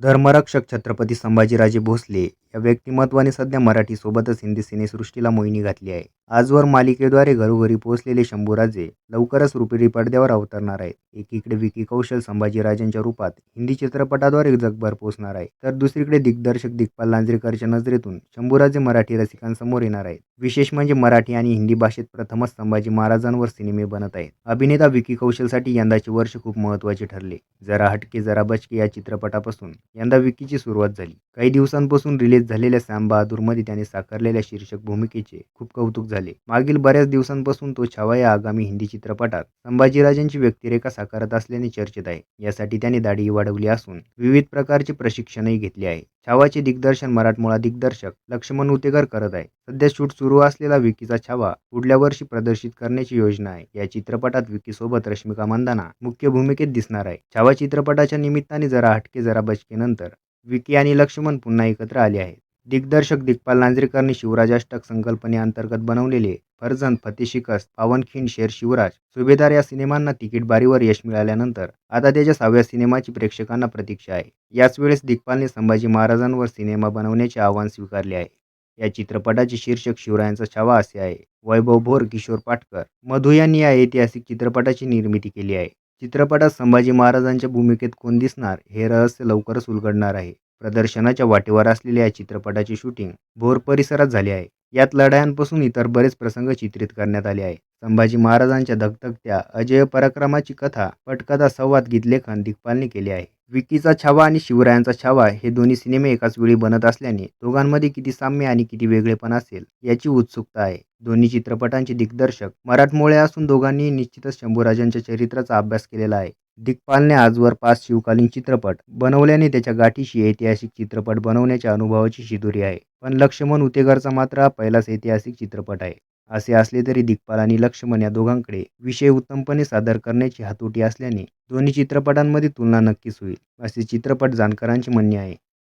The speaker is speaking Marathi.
धर्मरक्षक छत्रपती संभाजीराजे भोसले या व्यक्तिमत्वाने सध्या मराठीसोबतच हिंदी सिनेसृष्टीला मोहिनी घातली आहे. आजवर मालिकेद्वारे घरोघरी पोहोचलेले शंभूराजे लवकरच रुपेरी पडद्यावर अवतरणार आहेत. एकीकडे विकी कौशल संभाजीराजांच्या रूपात हिंदी चित्रपटाद्वारे जगभर पोहोचणार आहे तर दुसरीकडे दिग्दर्शक दिग्पाल लांजरेकरच्या नजरेतून शंभूराजे मराठी रसिकांसमोर येणार आहेत. विशेष म्हणजे मराठी आणि हिंदी भाषेत प्रथमच संभाजी महाराजांवर सिनेमे बनत आहेत. अभिनेता विकी कौशलसाठी यंदाचे वर्ष खूप महत्त्वाचे ठरले. जरा हटके जरा बचके या चित्रपटापासून यंदा विकीची सुरुवात झाली. काही दिवसांपासून रिलीज झालेल्या सॅम बहादूरमध्ये त्याने साकारलेल्या शीर्षक भूमिकेचे खूप कौतुक झाले. मागील बऱ्याच दिवसांपासून तो छावा या आगामी हिंदी चित्रपटात संभाजीराजांची व्यक्तिरेखा साकारत असल्याने चर्चेत आहे. यासाठी त्याने दाढी वाढवली असून विविध प्रकारचे प्रशिक्षणही घेतले आहे. छावाचे दिग्दर्शन मराठमोळा दिग्दर्शक लक्ष्मण उतेकर करत आहे. सध्या शूट सुरू असलेला विकीचा छावा पुढल्या वर्षी प्रदर्शित करण्याची योजना आहे. या चित्रपटात विकीसोबत रश्मिका मंदाना मुख्य भूमिकेत दिसणार आहे. छावा चित्रपटाच्या निमित्ताने जरा हटके जरा बचके नंतर विकी आणि लक्ष्मण पुन्हा एकत्र आले आहेत. दिग्दर्शक दिग्पाल नांजरेकरने शिवराज अष्टक संकल्पनेअंतर्गत बनवलेले फर्जंद फते शिकस्त पावनखिंड शेर शिवराज सुभेदार या सिनेमांना तिकीट बारीवर यश मिळाल्यानंतर आता त्याच्या सहाव्या सिनेमाची प्रेक्षकांना प्रतीक्षा आहे. याच वेळेस दिग्पालने संभाजी महाराजांवर सिनेमा बनवण्याचे आव्हान स्वीकारले आहे. या चित्रपटाचे शीर्षक शिवरायांचा छावा असे आहे. वैभव भोर किशोर पाटकर मधु यांनी या ऐतिहासिक चित्रपटाची निर्मिती केली आहे. चित्रपटात संभाजी महाराजांच्या भूमिकेत कोण दिसणार हे रहस्य लवकरच उलगडणार आहे. प्रदर्शनाच्या वाटेवर असलेल्या या चित्रपटाचे शूटिंग भोर परिसरात झाले आहे. यात लढायांपासून इतर बरेच प्रसंग चित्रित करण्यात आले आहे संभाजी महाराजांच्या धगधगत्या अजय पराक्रमाची कथा पटकथा संवाद गीतलेखन दिग्पालने केले आहे. विकीचा छावा आणि शिवरायांचा छावा हे दोन्ही सिनेमे एकाच वेळी बनत असल्याने दोघांमध्ये किती साम्य आणि किती वेगळेपण असेल याची उत्सुकता आहे. दोन्ही चित्रपटांचे दिग्दर्शक मराठमोळे असून दोघांनी निश्चितच शंभूराजांच्या चरित्राचा अभ्यास केलेला आहे. दिग्पालने आजवर पाच शिवकालीन चित्रपट बनवल्याने त्याच्या गाठीशी ऐतिहासिक चित्रपट बनवण्याच्या अनुभवाची शिदोरी आहे. पण लक्ष्मण उतेकरचा मात्र हा पहिलाच ऐतिहासिक चित्रपट आहे. असे असले तरी दिग्पाल आणि लक्ष्मण या दोघांकडे विषय उत्तमपणे सादर करण्याची हातोटी असल्याने दोन्ही चित्रपटांमध्ये तुलना नक्कीच होईल असे चित्रपट जाणकारांचे म्हणणे आहे.